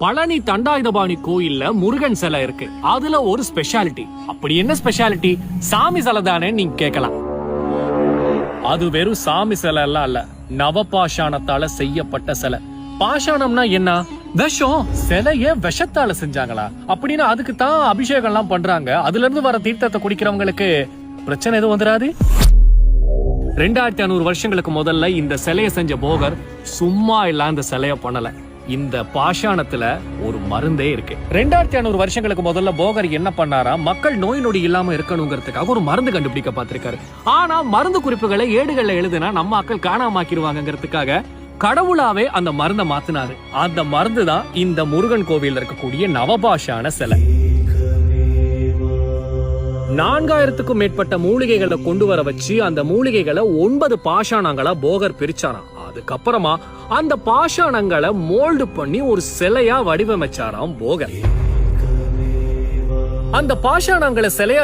பழனி தண்டாயுதபாணி கோயில்ல முருகன் சிலை இருக்கு. அதுல ஒரு ஸ்பெஷாலிட்டி அப்படி என்ன ஸ்பெஷாலிட்டி சாமி சிலை தானே நீங்க கேட்கலாம் அது வெறும் சாமி சிலை எல்லாம் இல்ல நவபாஷாணத்தால செய்யப்பட்ட சிலை. பாஷாணம்னா என்ன? விஷம். சிலைய விஷத்தால செஞ்சாங்களா? அப்படின்னு அதுக்கு தான் அபிஷேகம் எல்லாம் பண்றாங்க. அதுல இருந்து வர தீர்த்தத்தை குடிக்கிறவங்களுக்கு பிரச்சனை எதுவும் வந்துடாது ரெண்டாயிரத்தி ஐநூறு வருஷங்களுக்கு முதல்ல இந்த சிலையை செஞ்ச போகர் சும்மா இல்ல இந்த சிலைய பண்ணல. இந்த பாஷாணத்துல ஒரு மருந்தே இருக்கு. ரெண்டாயிரத்தி ஐநூறு வருஷங்களுக்கு முதல்ல போகர் என்ன பண்ணாரா? மக்கள் நோய் நொடி இல்லாம இருக்கணுங்கிறதுக்காக ஒரு மருந்து கண்டுபிடிக்க பார்த்திருக்காரு. ஆனா மருந்து குறிப்புகளை ஏடுகள்ல எழுதுனா நம்ம மக்கள் காணாமாக்கிடுவாங்கிறதுக்காக கடவுளாவே அந்த மருந்தை மாத்தினாரு. அந்த மருந்து தான் இந்த முருகன் கோவில்ல இருக்கக்கூடிய நவபாஷான சிலை. நான்காயிரத்துக்கும் மேற்பட்ட மூலிகைகளை கொண்டு வர வச்சு அந்த மூலிகைகளை ஒன்பது பாஷாணங்களா போகர் பிரிச்சாராம். அதுக்கப்புறமா அந்த பாஷாணங்களை மோல்டு பண்ணி ஒரு சிலையா வடிவமைச்சாராம் போகர். அந்த பாஷாணங்களை சிலையா